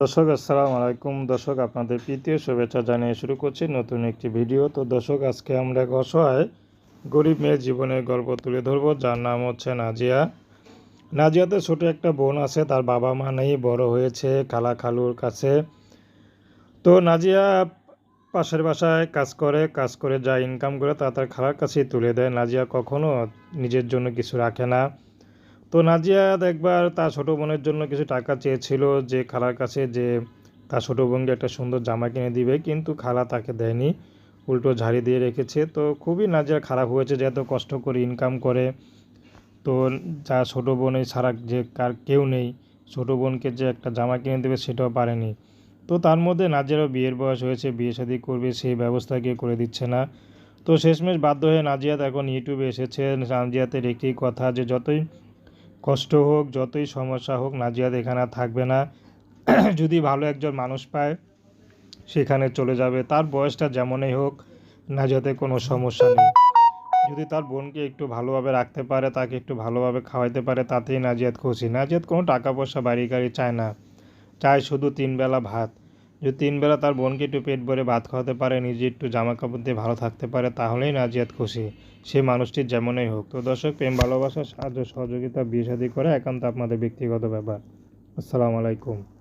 দর্শক, আসসালামু আলাইকুম। দর্শক, আপনাদের প্রীতীয় শুভেচ্ছা জানিয়ে শুরু করছি নতুন একটি ভিডিও। তো দর্শক, আজকে আমরা এক অসহায় গরিব মেয়ের জীবনের গল্প তুলে ধরবো। যার নাম হচ্ছে নাজিয়া। নাজিয়াতে ছোট একটা বোন আছে, তার বাবা মা নেই, বড় হয়েছে খালা খালুর কাছে। তো নাজিয়া পাশের বাসায় কাজ করে কাজ করে যা ইনকাম করে তা তার খালার কাছেই তুলে দেয়। নাজিয়া কখনো নিজের জন্য কিছু রাখে না। তো নাজিয়া একবার তার ছোটো বোনের জন্য কিছু টাকা চেয়েছিল যে খালার কাছে যে তার ছোটো বোনকে একটা সুন্দর জামা কিনে দিবে, কিন্তু খালা তাকে দেয়নি। উল্টো ঝাড়ি দিয়ে রেখেছে। তো খুবই নাজিয়া খারাপ হয়েছে যে এত কষ্ট করে ইনকাম করে। তো যা ছোটো বোনে ছাড়া যে কার কেউ নেই, ছোটো বোনকে যে একটা জামা কিনে দেবে সেটাও পারেনি। তো তার মধ্যে নাজিয়ারও বিয়ের বয়স হয়েছে, বিয়ে শাদী করবে, সেই ব্যবস্থা কেউ করে দিচ্ছে না। তো শেষমেশ বাধ্য হয়ে নাজিয়াত এখন ইউটিউবে এসেছে। নাজিয়াতের একটি কথা যে যতই কষ্ট হোক, যতই সমস্যা হোক, নাজিয়াত এখানে থাকবে না। যদি ভালো একজন মানুষ পায়, সেখানে চলে যাবে। তার বয়সটা যেমনই হোক, নাজিয়াতে কোনো সমস্যা নেই। যদি তার বোনকে একটু ভালোভাবে রাখতে পারে, তাকে একটু ভালোভাবে খাওয়াইতে পারে, তাতেই নাজিয়াত খুশি। নাজিয়াত কোনো টাকা পয়সা, বাড়ি গাড়ি চায় না। চায় শুধু তিন বেলা ভাত। যদি তিন বেলা তার বোনকে একটু পেট ভরে ভাত খাওয়াতে পারে, নিজে একটু জামা কাপড় দিয়ে ভালো থাকতে পারে, তাহলেই নাজিয়াত খুশি। সে মানুষটির যেমনই হোক। তো দর্শক, প্রেম, ভালোবাসা, সাহায্য, সহযোগিতা বিয়ে শাদী করে একান্ত আপনাদের ব্যক্তিগত ব্যাপার। আসসালামু আলাইকুম।